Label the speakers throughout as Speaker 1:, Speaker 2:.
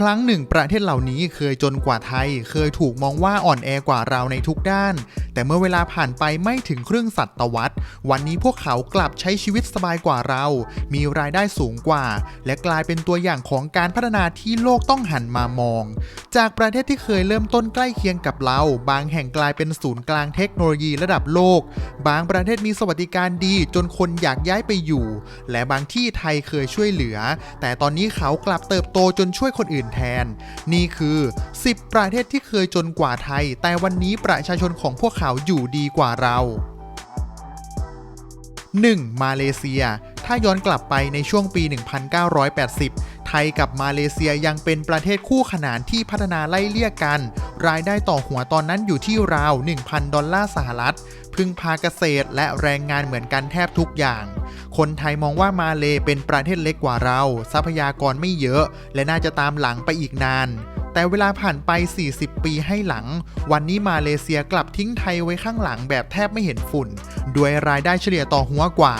Speaker 1: ครั้งหนึ่งประเทศเหล่านี้เคยจนกว่าไทย เคยถูกมองว่าอ่อนแอกว่าเราในทุกด้าน แต่เมื่อเวลาผ่านไปไม่ถึงครึ่งศตวรรษ วันนี้พวกเขากลับใช้ชีวิตสบายกว่าเรา มีรายได้สูงกว่า และกลายเป็นตัวอย่างของการพัฒนาที่โลกต้องหันมามอง จากประเทศที่เคยเริ่มต้นใกล้เคียงกับเรา บางแห่งกลายเป็นศูนย์กลางเทคโนโลยีระดับโลก บางประเทศมีสวัสดิการดีจนคนอยากย้ายไปอยู่ และบางที่ไทยเคยช่วยเหลือ แต่ตอนนี้เขากลับเติบโตจนช่วยคนอื่นแทน นี่คือ 10 ประเทศที่เคยจนกว่าไทย แต่วันนี้ประชาชนของพวกเขาอยู่ดีกว่าเรา 1. มาเลเซีย ถ้าย้อนกลับไปในช่วงปี 1980 ไทยกับมาเลเซียยังเป็นประเทศคู่ขนานที่พัฒนาไล่เลี่ยกัน รายได้ต่อหัวตอนนั้นอยู่ที่ราว 1,000 ดอลลาร์สหรัฐ พึ่งพาเกษตรและแรงงานเหมือนกันแทบทุกอย่าง คนไทยมองว่ามาเลเป็นประเทศเล็กกว่าเรา ทรัพยากรไม่เยอะ และน่าจะตามหลังไปอีกนาน แต่เวลาผ่านไป 40 ปีให้หลัง วันนี้มาเลเซียกลับทิ้งไทยไว้ข้างหลังแบบแทบไม่เห็นฝุ่น ด้วยรายได้เฉลี่ยต่อหัวกว่า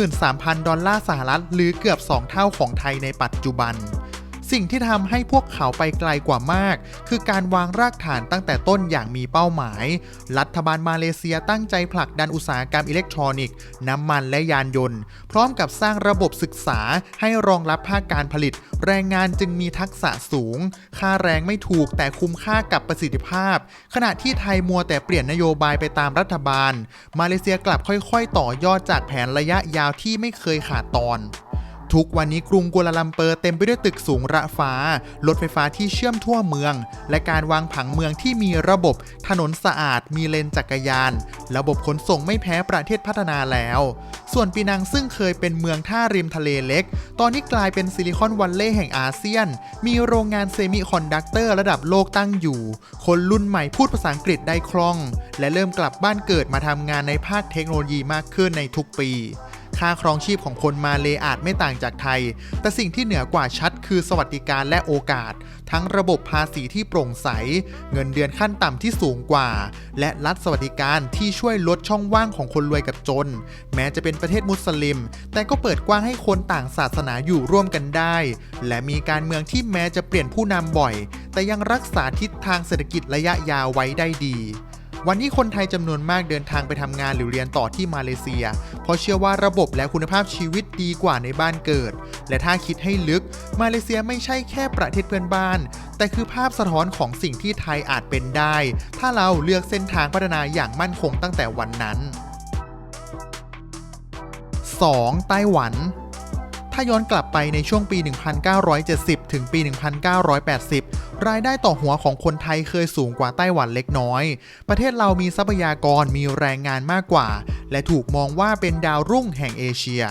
Speaker 1: 13,000 ดอลลาร์สหรัฐ หรือเกือบ 2 เท่าของไทยในปัจจุบัน สิ่งที่ทำให้พวกเขาไปไกลกว่ามาก คือการวางรากฐานตั้งแต่ต้นอย่างมีเป้าหมาย รัฐบาลมาเลเซียตั้งใจผลักดันอุตสาหกรรมอิเล็กทรอนิกส์ น้ำมันและยานยนต์ พร้อมกับสร้างระบบศึกษาให้รองรับภาคการผลิต แรงงานจึงมีทักษะสูง ค่าแรงไม่ถูกแต่คุ้มค่ากับประสิทธิภาพ ขณะที่ไทยมัวแต่เปลี่ยนนโยบายไปตามรัฐบาล มาเลเซียกลับค่อย ๆ ต่อยอดจากแผนระยะยาวที่ไม่เคยขาดตอน ทุกวันนี้กรุงกัวลาลัมเปอร์เต็มไปด้วยตึกสูงระฟ้า รถไฟฟ้าที่เชื่อมทั่วเมือง และการวางผังเมืองที่มีระบบถนนสะอาด มีเลนจักรยาน ระบบขนส่งไม่แพ้ประเทศพัฒนาแล้ว ส่วนปีนังซึ่งเคยเป็นเมืองท่าริมทะเลเล็ก ตอนนี้กลายเป็นซิลิคอนวัลเลย์แห่งอาเซียน มีโรงงานเซมิคอนดักเตอร์ระดับโลกตั้งอยู่ คนรุ่นใหม่พูดภาษาอังกฤษได้คล่อง และเริ่มกลับบ้านเกิดมาทำงานในภาคเทคโนโลยีมากขึ้นในทุกปี ค่าครองชีพของคนมาเลอาจไม่ต่างจากไทย แต่สิ่งที่เหนือกว่าชัดคือสวัสดิการและโอกาส ทั้งระบบภาษีที่โปร่งใส เงินเดือนขั้นต่ำที่สูงกว่า และรัฐสวัสดิการที่ช่วยลดช่องว่างของคนรวยกับจน แม้จะเป็นประเทศมุสลิม แต่ก็เปิดกว้างให้คนต่างศาสนาอยู่ร่วมกันได้ และมีการเมืองที่แม้จะเปลี่ยนผู้นำบ่อย แต่ยังรักษาทิศทางเศรษฐกิจระยะยาวไว้ได้ดี วันนี้คนไทยจำนวนมากเดินทางไปทำงานหรือเรียนต่อที่มาเลเซีย เพราะเชื่อว่าระบบและคุณภาพชีวิตดีกว่าในบ้านเกิด และถ้าคิดให้ลึก มาเลเซียไม่ใช่แค่ประเทศเพื่อนบ้าน แต่คือภาพสะท้อนของสิ่งที่ไทยอาจเป็นได้ ถ้าเราเลือกเส้นทางพัฒนาอย่างมั่นคงตั้งแต่วันนั้น 2. ไต้หวัน ถ้าย้อนกลับไปในช่วงปี 1970 ถึงปี 1980 รายได้ต่อหัวของคนไทยเคยสูงกว่าไต้หวันเล็กน้อย ประเทศเรามีทรัพยากรมีแรงงานมากกว่า และถูกมองว่าเป็นดาวรุ่งแห่งเอเชีย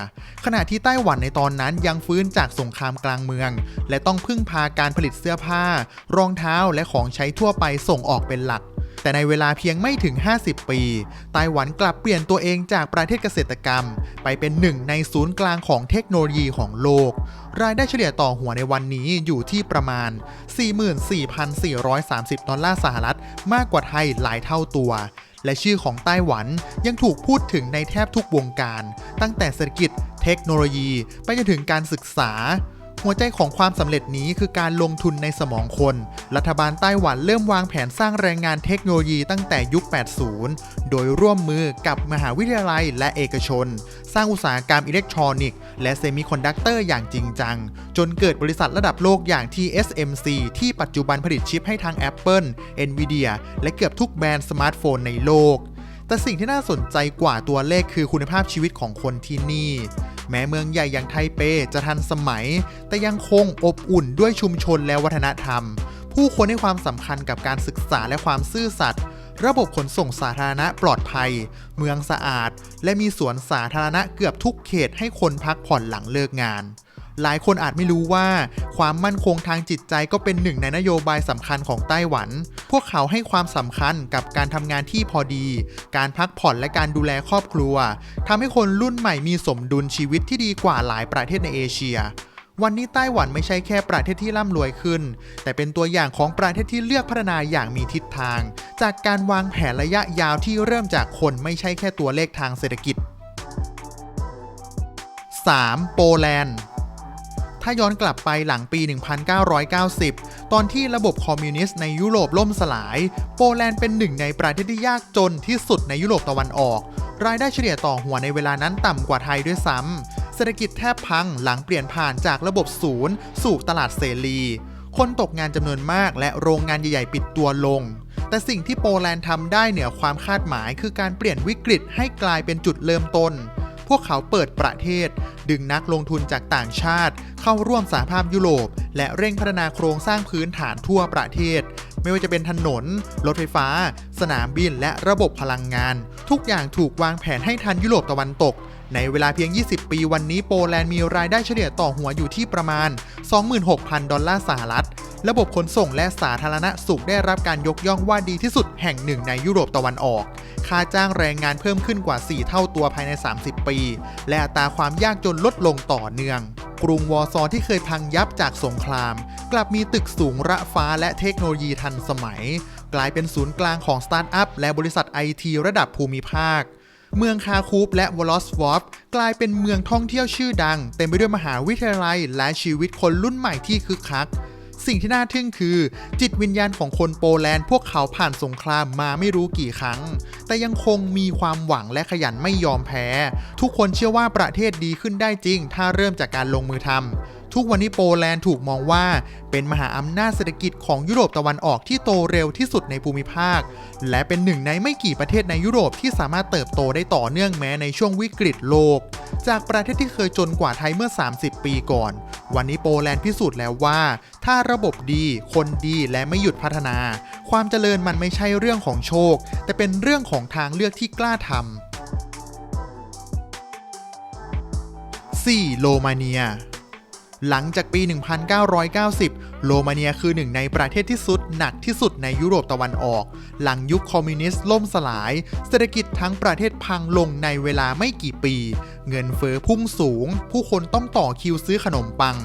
Speaker 1: ขณะที่ไต้หวันในตอนนั้นยังฟื้นจากสงครามกลางเมือง และต้องพึ่งพาการผลิตเสื้อผ้า รองเท้าและของใช้ทั่วไปส่งออกเป็นหลัก แต่ในเวลาเพียงไม่ถึง 50 ปี ไต้หวันกลับเปลี่ยนตัวเองจากประเทศเกษตรกรรม ไปเป็นหนึ่งในศูนย์กลางของเทคโนโลยีของโลก รายได้เฉลี่ยต่อหัวในวันนี้อยู่ที่ประมาณ 44,430 ดอลลาร์สหรัฐ มากกว่าไทยหลายเท่าตัวและชื่อของไต้หวันยังถูกพูดถึงในแทบทุกวงการ ตั้งแต่เศรษฐกิจ เทคโนโลยี ไปจนถึงการศึกษา หัวใจของความสำเร็จนี้คือการลงทุนในสมองคน รัฐบาลไต้หวันเริ่มวางแผนสร้างแรงงานเทคโนโลยีตั้งแต่ยุค 80 โดยร่วมมือกับมหาวิทยาลัยและเอกชน สร้างอุตสาหกรรมอิเล็กทรอนิกส์ และเซมิคอนดักเตอร์อย่างจริงจัง จนเกิดบริษัทระดับโลกอย่าง TSMC ที่ปัจจุบันผลิตชิปให้ทั้ง Apple, Nvidia และเกือบทุกแบรนด์สมาร์ทโฟนในโลก แต่สิ่งที่น่าสนใจกว่าตัวเลขคือคุณภาพชีวิตของคนที่นี่ แม้เมืองใหญ่อย่างไทเปจะทันสมัย แต่ยังคงอบอุ่นด้วยชุมชนและวัฒนธรรม ผู้คนให้ความสำคัญกับการศึกษาและความซื่อสัตย์ระบบขนส่งสาธารณะปลอดภัย เมืองสะอาด และมีสวนสาธารณะเกือบทุกเขตให้คนพักผ่อนหลังเลิกงาน หลายคนอาจไม่รู้ว่าความมั่นคงทางจิตใจก็เป็นหนึ่งในนโยบายสำคัญของไต้หวัน พวกเขาให้ความสำคัญกับการทำงานที่พอดี การพักผ่อนและการดูแลครอบครัวทำให้คนรุ่นใหม่มีสมดุลชีวิตที่ดีกว่าหลายประเทศในเอเชียวันนี้ไต้หวันไม่ใช่แค่ประเทศที่ร่ำรวยขึ้น แต่เป็นตัวอย่างของประเทศที่เลือกพัฒนาอย่างมีทิศทาง จากการวางแผนระยะยาวที่เริ่มจากคนไม่ใช่แค่ตัวเลขทางเศรษฐกิจ 3. โปแลนด์ ถ้าย้อนกลับไปหลังปี 1990 ตอนที่ระบบคอมมิวนิสต์ในยุโรปล่มสลาย โปแลนด์เป็นหนึ่งในประเทศที่ยากจนที่สุดในยุโรปตะวันออก รายได้เฉลี่ยต่อหัวในเวลานั้นต่ำกว่าไทยด้วยซ้ำเศรษฐกิจแทบพังหลังเปลี่ยนผ่านจากระบบศูนย์ สู่ตลาดเสรีคนตกงานจำนวนมากและโรงงานใหญ่ ๆ ปิดตัวลง แต่สิ่งที่โปแลนด์ทำได้เหนือความคาดหมาย คือการเปลี่ยนวิกฤตให้กลายเป็นจุดเริ่มต้น พวกเขาเปิดประเทศ ดึงนักลงทุนจากต่างชาติ เข้าร่วมสหภาพยุโรป และเร่งพัฒนาโครงสร้างพื้นฐานทั่วประเทศ ไม่ว่าจะเป็นถนน รถไฟฟ้า สนามบินและระบบพลังงาน ทุกอย่างถูกวางแผนให้ทันยุโรปตะวันตก ในเวลาเพียง 20 ปีวันนี้โปแลนด์มีรายได้เฉลี่ยต่อหัวอยู่ที่ประมาณ 26,000 ดอลลาร์สหรัฐระบบขนส่งและสาธารณสุขได้รับการยกย่องว่าดีที่สุดแห่งหนึ่งในยุโรปตะวันออก ค่าจ้างแรงงานเพิ่มขึ้นกว่า 4 เท่าตัวภายใน 30 ปี และอัตราความยากจนลดลงต่อเนื่อง กรุงวอร์ซอที่เคยพังยับจากสงคราม กลับมีตึกสูงระฟ้าและเทคโนโลยีทันสมัย กลายเป็นศูนย์กลางของสตาร์ทอัพและบริษัทไอทีระดับภูมิภาคเมืองคาคูปและวอลอสวอฟกลายเป็นเมืองท่องเที่ยวชื่อดัง เต็มไปด้วยมหาวิทยาลัยและชีวิตคนรุ่นใหม่ที่คึกคัก สิ่งที่น่าทึ่งคือ จิตวิญญาณของคนโปแลนด์พวกเขาผ่านสงครามมาไม่รู้กี่ครั้ง แต่ยังคงมีความหวังและขยันไม่ยอมแพ้ ทุกคนเชื่อว่าประเทศดีขึ้นได้จริง ถ้าเริ่มจากการลงมือทำ ทุกวันนี้โปแลนด์ถูกมองว่า เป็นมหาอำนาจเศรษฐกิจของยุโรปตะวันออกที่โตเร็วที่สุดในภูมิภาค และเป็นหนึ่งในไม่กี่ประเทศในยุโรปที่สามารถเติบโตได้ต่อเนื่องแม้ในช่วงวิกฤตโลก จากประเทศที่เคยจนกว่าไทยเมื่อ 30 ปีก่อน วันนี้โปแลนด์พิสูจน์แล้วว่า ถ้าระบบดี คนดีและไม่หยุดพัฒนา ความเจริญมันไม่ใช่เรื่องของโชค แต่เป็นเรื่องของทางเลือกที่กล้าทำ 4. โลมาเนีย หลังจากปี 1990 โรมาเนียคือหนึ่งในประเทศที่สุดหนักที่สุดในยุโรปตะวันออก หลังยุคคอมมิวนิสต์ล่มสลาย เศรษฐกิจทั้งประเทศพังลงในเวลาไม่กี่ปี เงินเฟอ้อพุ่งสูง ผู้คนต้องต่อคิวซื้อขนมปัง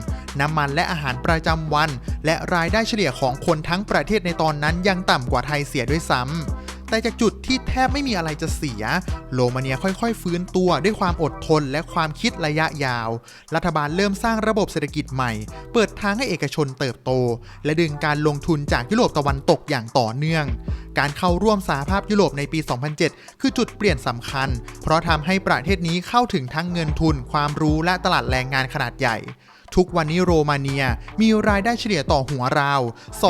Speaker 1: น้ำมันและอาหารประจำวัน และรายได้เฉลี่ยของคนทั้งประเทศในตอนนั้นยังต่ำกว่าไทยเสียด้วยซ้ำ แต่จากจุดที่แทบไม่มีอะไรจะเสีย โรมาเนียค่อยๆ ฟื้นตัวด้วยความอดทนและความคิดระยะยาว รัฐบาลเริ่มสร้างระบบเศรษฐกิจใหม่ เปิดทางให้เอกชนเติบโต และดึงการลงทุนจากยุโรปตะวันตกอย่างต่อเนื่อง การเข้าร่วมสหภาพยุโรปในปี 2007 คือจุดเปลี่ยนสำคัญ เพราะทำให้ประเทศนี้เข้าถึงทั้งเงินทุน ความรู้และตลาดแรงงานขนาดใหญ่ ทุกวันนี้โรมาเนียมีรายได้เฉลี่ยต่อหัวราว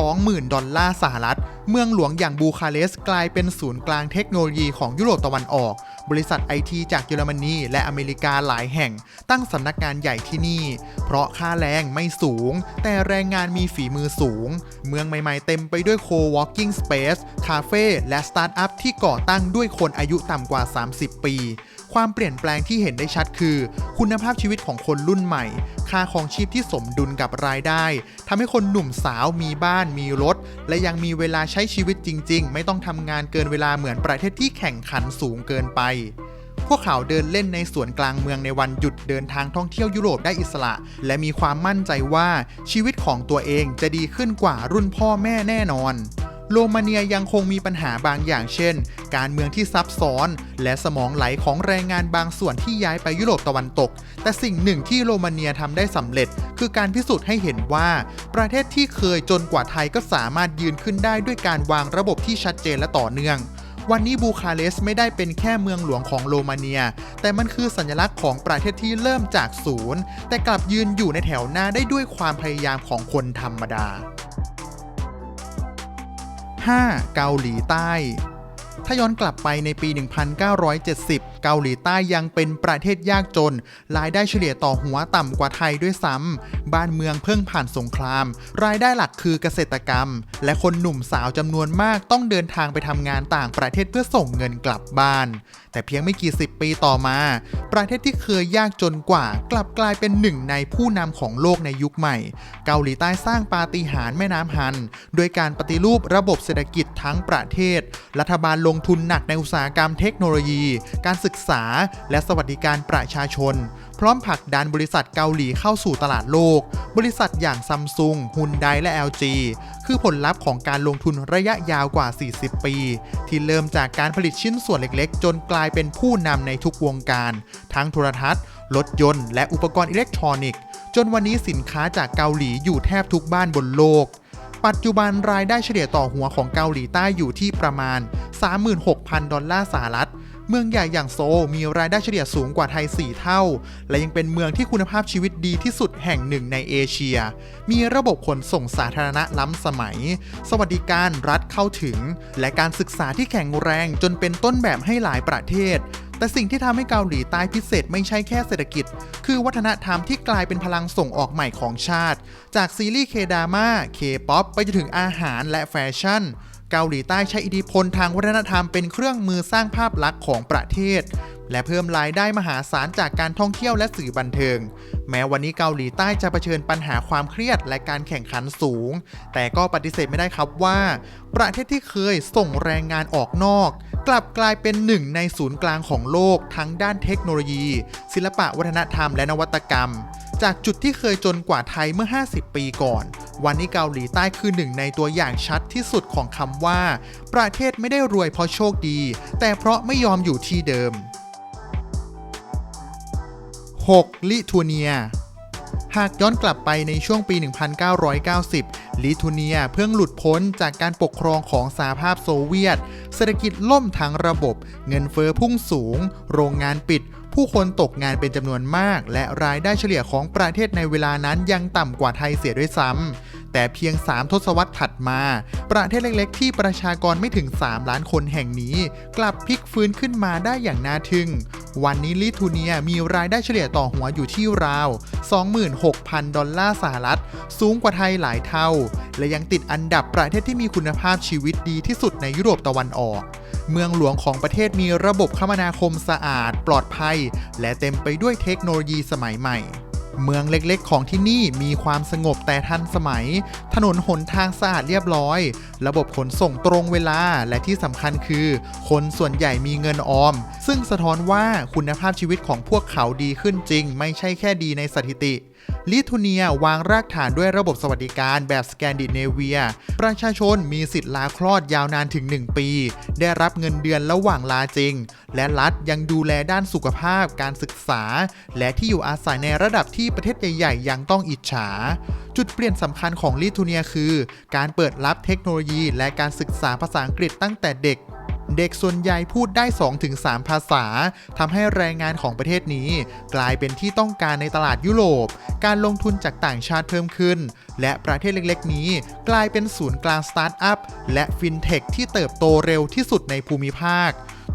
Speaker 1: 20,000 ดอลลาร์สหรัฐ เมืองหลวงอย่างบูคาเรสต์กลายเป็นศูนย์กลางเทคโนโลยีของยุโรปตะวันออก บริษัทไอทีจากเยอรมนีและอเมริกาหลายแห่ง ตั้งสำนักงานใหญ่ที่นี่ เพราะค่าแรงไม่สูง แต่แรงงานมีฝีมือสูง เมืองใหม่ๆเต็มไปด้วย co-working space คาเฟ่และสตาร์ทอัพที่ก่อตั้งด้วยคนอายุต่ำกว่า 30 ปี ความเปลี่ยนแปลงที่เห็นได้ชัดคือ คุณภาพชีวิตของคนรุ่นใหม่ ค่าครองชีพที่สมดุลกับรายได้ทำให้คนหนุ่มสาวมีบ้านมีรถ และยังมีเวลาใช้ชีวิตจริง ๆ ไม่ต้องทำงานเกินเวลาเหมือนประเทศที่แข่งขันสูงเกินไป พวกเขาเดินเล่นในสวนกลางเมืองในวันหยุดเดินทางท่องเที่ยวยุโรปได้อิสระ และมีความมั่นใจว่าชีวิตของตัวเองจะดีขึ้นกว่ารุ่นพ่อแม่แน่นอน โรมาเนียยังคงมีปัญหาบางอย่างเช่น การเมืองที่ซับซ้อน และสมองไหลของแรงงานบางส่วนที่ย้ายไปยุโรปตะวันตก แต่สิ่งหนึ่งที่โรมาเนียทำได้สำเร็จ คือการพิสูจน์ให้เห็นว่า ประเทศที่เคยจนกว่าไทยก็สามารถยืนขึ้นได้ด้วยการวางระบบที่ชัดเจนและต่อเนื่องวันนี้บูคาเรสต์ไม่ได้เป็นแค่เมืองหลวงของโรมาเนีย แต่มันคือสัญลักษณ์ของประเทศที่เริ่มจากศูนย์ แต่กลับยืนอยู่ในแถวหน้าได้ด้วยความพยายามของคนธรรมดา 5. เกาหลีใต้ ถ้าย้อนกลับไปในปี 1970 เกาหลีใต้ยังเป็นประเทศยากจน รายได้เฉลี่ยต่อหัวต่ำกว่าไทยด้วยซ้ำ บ้านเมืองเพิ่งผ่านสงคราม รายได้หลักคือเกษตรกรรม และคนหนุ่มสาวจำนวนมากต้องเดินทางไปทำงานต่างประเทศเพื่อส่งเงินกลับบ้าน แต่เพียงไม่กี่สิบปีต่อมา ประเทศที่เคยยากจนกว่า กลับกลายเป็นหนึ่งในผู้นำของโลกในยุคใหม่ เกาหลีใต้สร้างปาฏิหาริย์แม่น้ำฮัน โดยการปฏิรูประบบเศรษฐกิจทั้งประเทศ รัฐบาลลงทุนหนักในอุตสาหกรรมเทคโนโลยี การศึกกษา และสวัสดิการประชาชน พร้อมผลักดันบริษัทเกาหลีเข้าสู่ตลาดโลก บริษัทอย่างซัมซุงฮุนไดและ LG คือผลลัพธ์ของการลงทุนระยะยาวกว่า 40 ปี ที่เริ่มจากการผลิตชิ้นส่วนเล็กๆ จนกลายเป็นผู้นำในทุกวงการ ทั้งโทรทัศน์ รถยนต์ และอุปกรณ์อิเล็กทรอนิกส์ จนวันนี้สินค้าจากเกาหลีอยู่แทบทุกบ้านบนโลกปัจจุบันรายได้เฉลี่ยต่อหัวของเกาหลีใต้อยู่ที่ประมาณ 36,000 ดอลลาร์สหรัฐ เมืองใหญ่อย่างโซลมีรายได้เฉลี่ยสูงกว่าไทย 4 เท่า และยังเป็นเมืองที่คุณภาพชีวิตดีที่สุดแห่งหนึ่งในเอเชีย มีระบบขนส่งสาธารณะล้ำสมัย สวัสดิการรัฐเข้าถึง และการศึกษาที่แข็งแรงจนเป็นต้นแบบให้หลายประเทศแต่สิ่งที่ทำให้เกาหลีใต้พิเศษไม่ใช่แค่เศรษฐกิจ คือวัฒนธรรมที่กลายเป็นพลังส่งออกใหม่ของชาติ จากซีรีส์เคดาม่าเคป๊อปไปจนถึงอาหารและแฟชั่น เกาหลีใต้ใช้อิทธิพลทางวัฒนธรรมเป็นเครื่องมือสร้างภาพลักษณ์ของประเทศ และเพิ่มรายได้มหาศาลจากการท่องเที่ยวและสื่อบันเทิง แม้วันนี้เกาหลีใต้จะเผชิญปัญหาความเครียดและการแข่งขันสูง แต่ก็ปฏิเสธไม่ได้ครับว่า ประเทศที่เคยส่งแรงงานออกนอก กลับกลายเป็นหนึ่งในศูนย์กลางของโลกทั้งด้านเทคโนโลยี ศิลปะวัฒนธรรมและนวัตกรรม จากจุดที่เคยจนกว่าไทยเมื่อ 50 ปีก่อน วันนี้เกาหลีใต้คือหนึ่งในตัวอย่างชัดที่สุดของคำว่า ประเทศไม่ได้รวยเพราะโชคดี แต่เพราะไม่ยอมอยู่ที่เดิม 6. ลิทัวเนีย หากย้อนกลับไปในช่วงปี 1990 ลิทัวเนียเพิ่งหลุดพ้นจากการปกครองของสหภาพโซเวียต เศรษฐกิจล่มทั้งระบบ เงินเฟอ้อพุ่งสูง โรงงานปิด ผู้คนตกงานเป็นจำนวนมาก และรายได้เฉลี่ยของประเทศในเวลานั้นยังต่ำกว่าไทยเสียด้วยซ้ำ แต่เพียง 3 ทศวรรษถัดมา ประเทศเล็กๆ ที่ประชากรไม่ถึง 3 ล้านคนแห่งนี้ กลับพลิกฟื้นขึ้นมาได้อย่างน่าทึ่ง วันนี้ลิทัวเนียมีรายได้เฉลี่ยต่อหัวอยู่ที่ราว 26,000 ดอลลาร์สหรัฐ สูงกว่าไทยหลายเท่า และยังติดอันดับประเทศที่มีคุณภาพชีวิตดีที่สุดในยุโรปตะวันออกเมืองหลวงของประเทศมีระบบคมนาคมสะอาด ปลอดภัย และเต็มไปด้วยเทคโนโลยีสมัยใหม่ เมืองเล็กๆ ของที่นี่มีความสงบแต่ทันสมัย ถนนหนทางสะอาดเรียบร้อย ระบบขนส่งตรงเวลา และที่สำคัญคือ คนส่วนใหญ่มีเงินออม ซึ่งสะท้อนว่าคุณภาพชีวิตของพวกเขาดีขึ้นจริง ไม่ใช่แค่ดีในสถิติ ลิทัวเนียวางรากฐานด้วยระบบสวัสดิการแบบสแกนดิเนเวีย ประชาชนมีสิทธิ์ลาคลอดยาวนานถึง 1 ปี ได้รับเงินเดือนระหว่างลาจริง และรัฐยังดูแลด้านสุขภาพ การศึกษา และที่อยู่อาศัยในระดับที่ประเทศใหญ่ ๆ ยังต้องอิจฉา จุดเปลี่ยนสำคัญของลิทัวเนียคือ การเปิดรับเทคโนโลยี และการศึกษาภาษาอังกฤษตั้งแต่เด็ก เด็กส่วนใหญ่พูดได้ 2-3 ภาษาทำให้แรงงานของประเทศนี้ กลายเป็นที่ต้องการในตลาดยุโรป การลงทุนจากต่างชาติเพิ่มขึ้น และประเทศเล็กๆ นี้กลายเป็นศูนย์กลางสตาร์ทอัพและฟินเทคที่เติบโตเร็วที่สุดในภูมิภาค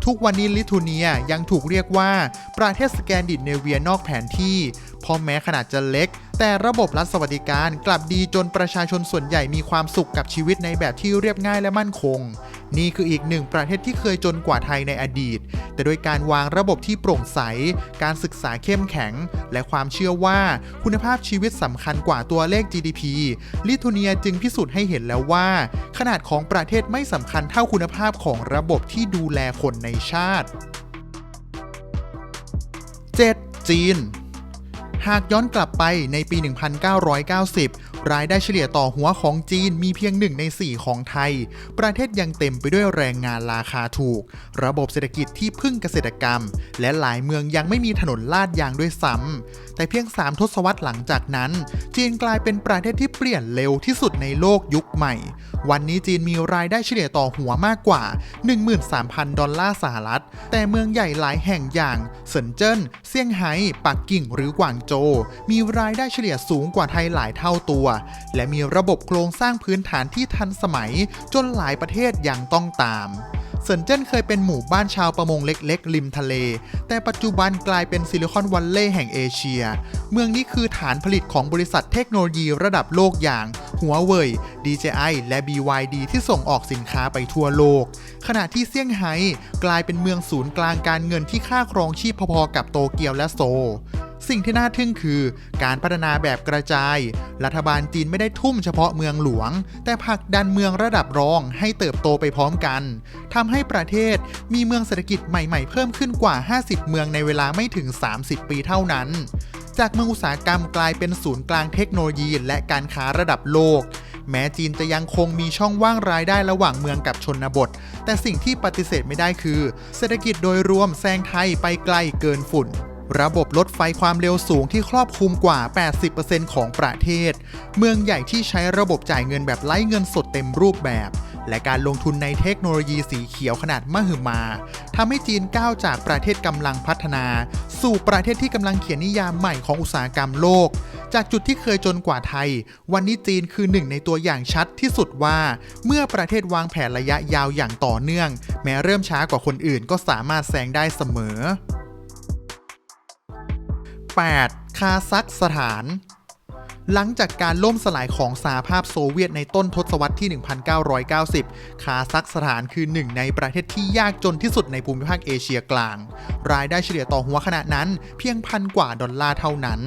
Speaker 1: ทุกวันนี้ลิทัวเนียยังถูกเรียกว่า ประเทศสแกนดิเนเวียนอกแผนที่เพราะแม้ขนาดจะเล็ก แต่ระบบรัฐสวัสดิการกลับดีจนประชาชนส่วนใหญ่มีความสุขกับชีวิตในแบบที่เรียบง่ายและมั่นคง นี่คืออีกหนึ่งประเทศที่เคยจนกว่าไทยในอดีต แต่โดยการวางระบบที่โปร่งใส การศึกษาเข้มแข็ง และความเชื่อว่าคุณภาพชีวิตสำคัญกว่าตัวเลข GDP ลิทัวเนียจึงพิสูจน์ให้เห็นแล้วว่า ขนาดของประเทศไม่สำคัญเท่าคุณภาพของระบบที่ดูแลคนในชาติ 7. จีน หากย้อนกลับไปในปี 1990 รายได้เฉลี่ยต่อหัวของจีนมีเพียงหนึ่งใน 4 ของไทย ประเทศยังเต็มไปด้วยแรงงานราคาถูก ระบบเศรษฐกิจที่พึ่งเกษตรกรรม และหลายเมืองยังไม่มีถนนลาดยางด้วยซ้ำ แต่เพียง 3 ทศวรรษหลังจากนั้น จีนกลายเป็นประเทศที่เปลี่ยนเร็วที่สุดในโลกยุคใหม่ วันนี้จีนมีรายได้เฉลี่ยต่อหัวมากกว่า 13,000 ดอลลาร์สหรัฐ แต่เมืองใหญ่หลายแห่งอย่างเซินเจิ้น เซี่ยงไฮ้ ปักกิ่งหรือกวางโจ มีรายได้เฉลี่ยสูงกว่าไทยหลายเท่าตัว และมีระบบโครงสร้างพื้นฐานที่ทันสมัยจนหลายประเทศยังต้องตามเซินเจิ้นเคยเป็นหมู่บ้านชาวประมงเล็กๆ ริมทะเล แต่ปัจจุบันกลายเป็นซิลิคอนวัลเลย์แห่งเอเชีย เมืองนี้คือฐานผลิตของบริษัทเทคโนโลยีระดับโลกอย่างหัวเว่ย DJI และ BYD ที่ส่งออกสินค้าไปทั่วโลก ขณะที่เซี่ยงไฮ้กลายเป็นเมืองศูนย์กลางการเงินที่ค่าครองชีพพอๆกับโตเกียวและโซล สิ่งที่น่าทึ่งคือ การพัฒนาแบบกระจาย รัฐบาลจีนไม่ได้ทุ่มเฉพาะเมืองหลวง แต่ผลักดันเมืองระดับรองให้เติบโตไปพร้อมกันทำให้ประเทศมีเมืองเศรษฐกิจใหม่ๆ เพิ่มขึ้นกว่า 50 เมืองในเวลาไม่ถึง 30 ปีเท่านั้น จากเมืองอุตสาหกรรมกลายเป็นศูนย์กลางเทคโนโลยี และการค้าระดับโลกแม้จีนจะยังคงมีช่องว่างรายได้ระหว่างเมืองกับชนบท แต่สิ่งที่ปฏิเสธไม่ได้คือ เศรษฐกิจโดยรวมแซงไทยไปไกลเกินฝุ่น ระบบรถไฟความเร็วสูงที่ครอบคลุมกว่า 80%ของประเทศ เมืองใหญ่ที่ใช้ระบบจ่ายเงินแบบไร้เงินสดเต็มรูปแบบ และการลงทุนในเทคโนโลยีสีเขียวขนาดมหึมาทำให้จีนก้าวจากประเทศกำลังพัฒนา สู่ประเทศที่กำลังเขียนนิยามใหม่ของอุตสาหกรรมโลก จากจุดที่เคยจนกว่าไทย วันนี้จีนคือหนึ่งในตัวอย่างชัดที่สุดว่า เมื่อประเทศวางแผนระยะยาวอย่างต่อเนื่อง แม้เริ่มช้ากว่าคนอื่นก็สามารถแซงได้เสมอ 8. คาซัคสถาน หลังจากการล่มสลายของสหภาพโซเวียตในต้นทศวรรษที่ 1990 คาซัคสถานคือหนึ่งในประเทศที่ยากจนที่สุดในภูมิภาคเอเชียกลาง รายได้เฉลี่ยต่อหัวขณะนั้นเพียงพันกว่าดอลลาร์เท่านั้น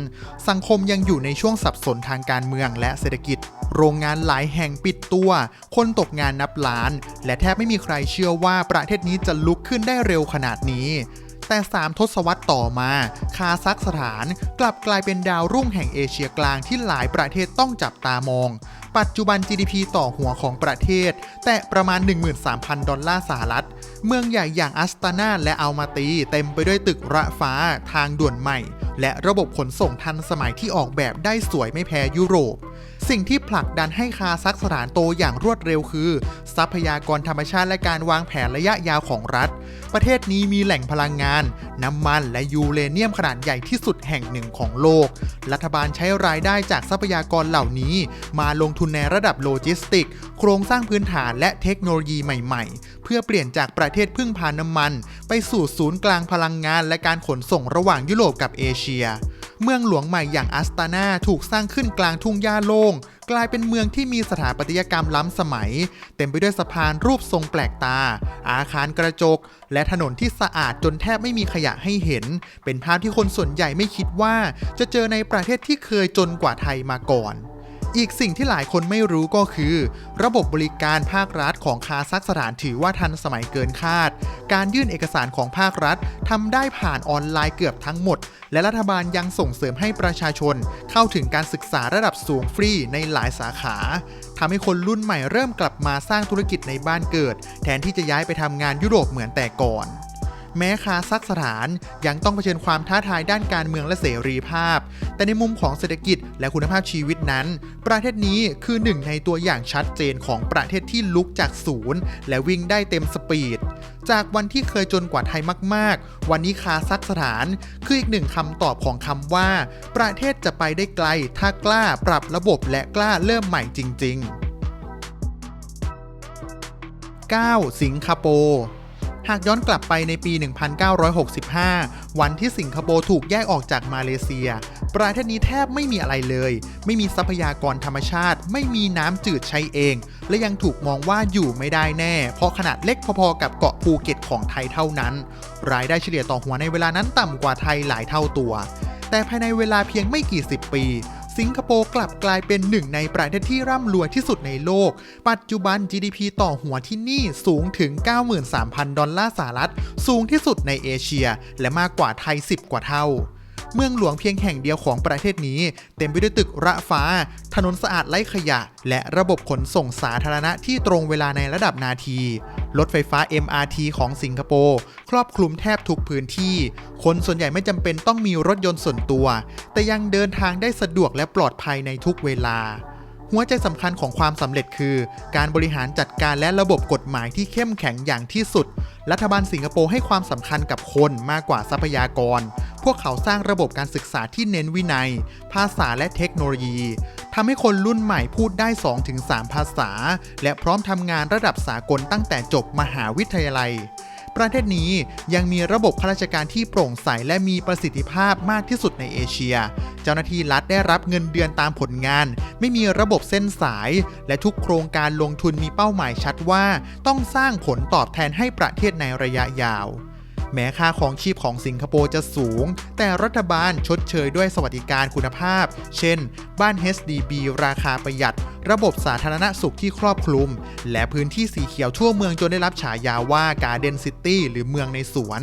Speaker 1: สังคมยังอยู่ในช่วงสับสนทางการเมืองและเศรษฐกิจ โรงงานหลายแห่งปิดตัว คนตกงานนับล้าน และแทบไม่มีใครเชื่อว่าประเทศนี้จะลุกขึ้นได้เร็วขนาดนี้ แต่ 3 ทศวรรษต่อมา คาซัคสถานกลับกลายเป็นดาวรุ่งแห่งเอเชียกลางที่หลายประเทศต้องจับตามอง ปัจจุบัน GDP ต่อหัวของประเทศ แต่ประมาณ 13,000 ดอลลาร์สหรัฐ เมืองใหญ่อย่างอัสตานาและอัลมาตีเต็มไปด้วยตึกระฟ้าทางด่วนใหม่ และระบบขนส่งทันสมัยที่ออกแบบได้สวยไม่แพ้ยุโรป สิ่งที่ผลักดันให้คาซัคสถานโตอย่างรวดเร็วคือ ทรัพยากรธรรมชาติและการวางแผนระยะยาวของรัฐ ประเทศนี้มีแหล่งพลังงาน น้ำมันและยูเรเนียมขนาดใหญ่ที่สุดแห่งหนึ่งของโลก รัฐบาลใช้รายได้จากทรัพยากรเหล่านี้ มาลงทุนในระดับโลจิสติก โครงสร้างพื้นฐานและเทคโนโลยีใหม่ๆ เพื่อเปลี่ยนจากประเทศพึ่งพาน้ำมัน ไปสู่ศูนย์กลางพลังงาน และการขนส่งระหว่างยุโรปกับเอเชีย เมืองหลวงใหม่อย่างอัสตานาถูกสร้างขึ้นกลางทุ่งหญ้าโล่งกลายเป็นเมืองที่มีสถาปัตยกรรมล้ำสมัย เต็มไปด้วยสะพานรูปทรงแปลกตา อาคารกระจก และถนนที่สะอาดจนแทบไม่มีขยะให้เห็น เป็นภาพที่คนส่วนใหญ่ไม่คิดว่า จะเจอในประเทศที่เคยจนกว่าไทยมาก่อน อีกสิ่งที่หลายคนไม่รู้ก็คือ ระบบบริการภาครัฐของคาซัคสถานถือว่าทันสมัยเกินคาด การยื่นเอกสารของภาครัฐทำได้ผ่านออนไลน์เกือบทั้งหมด และรัฐบาลยังส่งเสริมให้ประชาชน เข้าถึงการศึกษาระดับสูงฟรีในหลายสาขาทำให้คนรุ่นใหม่เริ่มกลับมาสร้างธุรกิจในบ้านเกิด แทนที่จะย้ายไปทำงานยุโรปเหมือนแต่ก่อน แม้คาซัคสถานยังต้องเผชิญความท้าทายด้านการเมืองและเสรีภาพ แต่ในมุมของเศรษฐกิจและคุณภาพชีวิตนั้น ประเทศนี้คือหนึ่งในตัวอย่างชัดเจนของประเทศที่ลุกจากศูนย์ และวิ่งได้เต็มสปีด จากวันที่เคยจนกว่าไทยมาก ๆ วันนี้คาซัคสถาน คืออีกหนึ่งคำตอบของคำว่า ประเทศจะไปได้ไกล ถ้ากล้าปรับระบบและกล้าเริ่มใหม่จริง ๆ 9. สิงคโปร์ หากย้อนกลับไปในปี 1965 วันที่สิงคโปร์ถูกแยกออกจากมาเลเซีย ประเทศนี้แทบไม่มีอะไรเลย ไม่มีทรัพยากรธรรมชาติ ไม่มีน้ำจืดใช้เอง และยังถูกมองว่าอยู่ไม่ได้แน่ เพราะขนาดเล็กพอๆกับเกาะภูเก็ตของไทยเท่านั้น รายได้เฉลี่ยต่อหัวในเวลานั้นต่ำกว่าไทยหลายเท่าตัว แต่ภายในเวลาเพียงไม่กี่สิบปี สิงคโปร์กลับกลายเป็นหนึ่งในประเทศที่ร่ำรวยที่สุดในโลก ปัจจุบัน GDP ต่อหัวที่นี่สูงถึง 93,000 ดอลลาร์สหรัฐ สูงที่สุดในเอเชีย และมากกว่าไทย 10 กว่าเท่า เมืองหลวงเพียงแห่งเดียวของประเทศนี้ เต็มไปด้วยตึกระฟ้า ถนนสะอาดไร้ขยะ และระบบขนส่งสาธารณะที่ตรงเวลาในระดับนาที รถไฟฟ้า MRT ของสิงคโปร์ครอบคลุมแทบทุกพื้นที่ คนส่วนใหญ่ไม่จำเป็นต้องมีรถยนต์ส่วนตัว แต่ยังเดินทางได้สะดวกและปลอดภัยในทุกเวลา หัวใจสำคัญของความสำเร็จคือ การบริหารจัดการและระบบกฎหมายที่เข้มแข็งอย่างที่สุด รัฐบาลสิงคโปร์ให้ความสำคัญกับคนมากกว่าทรัพยากร พวกเขาสร้างระบบการศึกษาที่เน้นวินัย ภาษาและเทคโนโลยีทำให้คนรุ่นใหม่พูดได้ 2-3 ภาษา และพร้อมทำงานระดับสากลตั้งแต่จบมหาวิทยาลัยประเทศนี้ยังมีระบบข้าราชการที่โปร่งใสและมีประสิทธิภาพมากที่สุดในเอเชีย เจ้าหน้าที่รัฐได้รับเงินเดือนตามผลงาน ไม่มีระบบเส้นสาย และทุกโครงการลงทุนมีเป้าหมายชัดว่า ต้องสร้างผลตอบแทนให้ประเทศในระยะยาว แม้ค่าของชีพของสิงคโปร์จะสูง แต่รัฐบาลชดเชยด้วยสวัสดิการคุณภาพ เช่น บ้าน HDB ราคาประหยัด ระบบสาธารณสุขที่ครอบคลุม และพื้นที่สีเขียวทั่วเมืองจนได้รับฉายาว่า Garden City หรือเมืองในสวน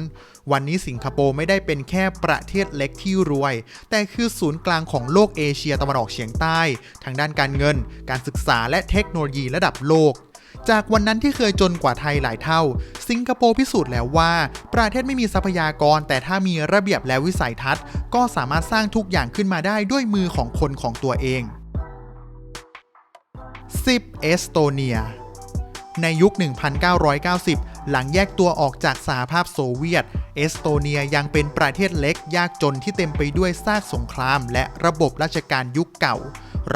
Speaker 1: วันนี้สิงคโปร์ไม่ได้เป็นแค่ประเทศเล็กที่รวย แต่คือศูนย์กลางของโลกเอเชียตะวันออกเฉียงใต้ ทางด้านการเงิน การศึกษาและเทคโนโลยีระดับโลก จากวันนั้นที่เคยจนกว่าไทยหลายเท่า สิงคโปร์พิสูจน์แล้วว่า ประเทศไม่มีทรัพยากร แต่ถ้ามีระเบียบและวิสัยทัศน์ ก็สามารถสร้างทุกอย่างขึ้นมาได้ด้วยมือของคนของตัวเอง 10. เอสโตเนีย ในยุค 1990 หลังแยกตัวออกจากสหภาพโซเวียต เอสโตเนียยังเป็นประเทศเล็กยากจนที่เต็มไปด้วยซากสงคราม และระบบราชการยุคเก่า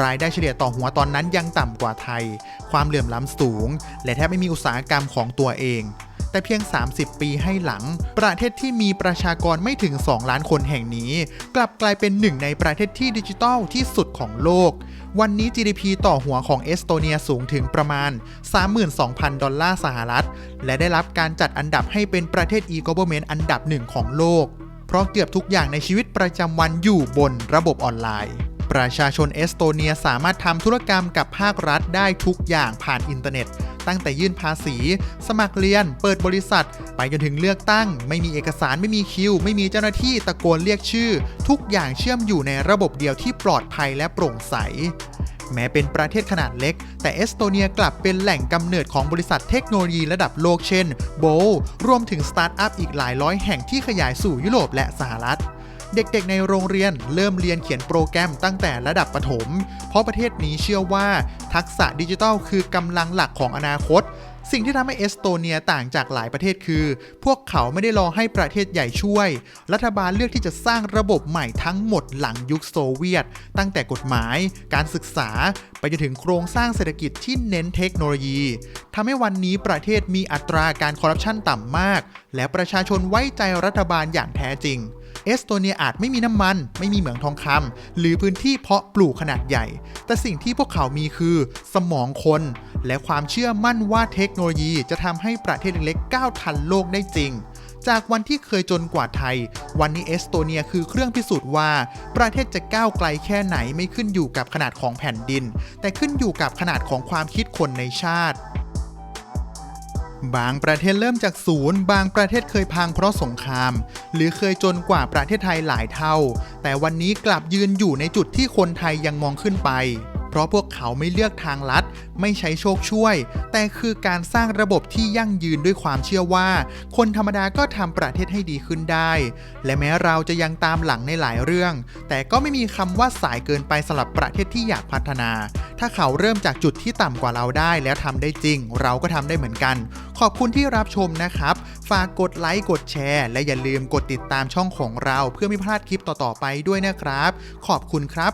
Speaker 1: รายได้เฉลี่ยต่อหัวตอนนั้นยังต่ำกว่าไทย ความเหลื่อมล้ำสูง และแทบไม่มีอุตสาหกรรมของตัวเอง แต่เพียง 30 ปีให้หลัง ประเทศที่มีประชากรไม่ถึง 2 ล้านคนแห่งนี้ กลับกลายเป็นหนึ่งในประเทศที่ดิจิทัลที่สุดของโลก วันนี้ GDP ต่อหัวของเอสโตเนียสูงถึงประมาณ 32,000 ดอลลาร์สหรัฐ และได้รับการจัดอันดับให้เป็นประเทศ e-government อันดับหนึ่งของโลก เพราะเกือบทุกอย่างในชีวิตประจำวันอยู่บนระบบออนไลน์ ประชาชนเอสโตเนียสามารถทำธุรกรรมกับภาครัฐได้ทุกอย่างผ่านอินเทอร์เน็ต ตั้งแต่ยื่นภาษี สมัครเรียน เปิดบริษัท ไปจนถึงเลือกตั้ง ไม่มีเอกสารไม่มีคิว ไม่มีเจ้าหน้าที่ตะโกนเรียกชื่อ ทุกอย่างเชื่อมอยู่ในระบบเดียวที่ปลอดภัยและโปร่งใสแม้เป็นประเทศขนาดเล็ก แต่เอสโตเนียกลับเป็นแหล่งกำเนิดของบริษัทเทคโนโลยีระดับโลกเช่นโบรวมถึงสตาร์ทอัพอีกหลายร้อยแห่งที่ขยายสู่ยุโรปและสหรัฐ เด็กๆ ในโรงเรียนเริ่มเรียนเขียนโปรแกรมตั้งแต่ระดับประถม เพราะประเทศนี้เชื่อว่าทักษะดิจิทัลคือกำลังหลักของอนาคต สิ่งที่ทำให้เอสโตเนียต่างจากหลายประเทศคือ พวกเขาไม่ได้รอให้ประเทศใหญ่ช่วย รัฐบาลเลือกที่จะสร้างระบบใหม่ทั้งหมดหลังยุคโซเวียต ตั้งแต่กฎหมาย การศึกษา ไปจนถึงโครงสร้างเศรษฐกิจที่เน้นเทคโนโลยีทำให้วันนี้ประเทศมีอัตราการคอร์รัปชันต่ำมาก และประชาชนไว้ใจรัฐบาลอย่างแท้จริง เอสโตเนียอาจไม่มีน้ำมัน ไม่มีเหมืองทองคำหรือพื้นที่เพาะปลูกขนาดใหญ่ แต่สิ่งที่พวกเขามีคือสมองคน และความเชื่อมั่นว่าเทคโนโลยีจะทำให้ประเทศเล็กๆก้าวทันโลกได้จริงจากวันที่เคยจนกว่าไทย วันนี้เอสโตเนียคือเครื่องพิสูจน์ว่า ประเทศจะก้าวไกลแค่ไหนไม่ขึ้นอยู่กับขนาดของแผ่นดิน แต่ขึ้นอยู่กับขนาดของความคิดคนในชาติ บางประเทศเริ่มจากศูนย์ บางประเทศเคยพังเพราะสงคราม หรือเคยจนกว่าประเทศไทยหลายเท่า แต่วันนี้กลับยืนอยู่ในจุดที่คนไทยยังมองขึ้นไป เพราะพวกเขาไม่เลือกทางลัด ไม่ใช้โชคช่วย แต่คือการสร้างระบบที่ยั่งยืนด้วยความเชื่อว่า คนธรรมดาก็ทำประเทศให้ดีขึ้นได้ และแม้เราจะยังตามหลังในหลายเรื่อง แต่ก็ไม่มีคำว่าสายเกินไปสำหรับประเทศที่อยากพัฒนา ถ้าเขาเริ่มจากจุดที่ต่ำกว่าเราได้ แล้วทำได้จริง เราก็ทำได้เหมือนกัน ขอบคุณที่รับชมนะครับ ฝากกดไลค์กดแชร์ และอย่าลืมกดติดตามช่องของเรา เพื่อไม่พลาดคลิปต่อๆไปด้วยนะครับ ขอบคุณครับ